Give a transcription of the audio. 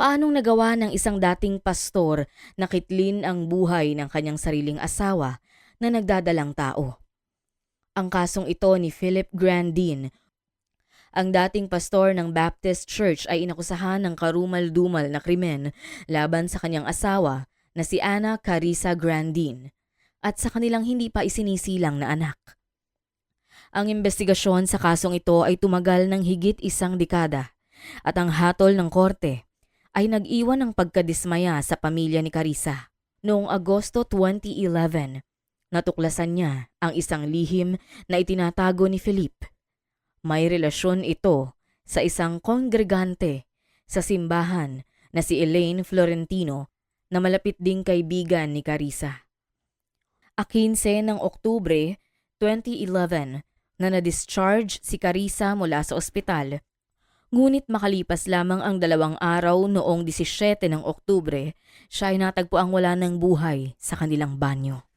Paanong nagawa ng isang dating pastor na kitlin ang buhay ng kanyang sariling asawa na nagdadalang tao? Ang kasong ito ni Philip Grandin, ang dating pastor ng Baptist Church ay inakusahan ng karumal-dumal na krimen laban sa kanyang asawa na si Anna Carissa Grandin at sa kanilang hindi pa isinisilang na anak. Ang investigasyon sa kasong ito ay tumagal ng higit isang dekada at ang hatol ng korte ay nag-iwan ng pagkadismaya sa pamilya ni Carissa. Noong Agosto 2011, natuklasan niya ang isang lihim na itinatago ni Philippe. May relasyon ito sa isang kongregante sa simbahan na si Elaine Florentino na malapit ding kaibigan ni Carissa. A 15 ng Oktubre 2011 na na-discharge si Carissa mula sa ospital Ngunit makalipas lamang ang dalawang araw noong 17 ng Oktubre, siya ay natagpo ang wala ng buhay sa kanilang banyo.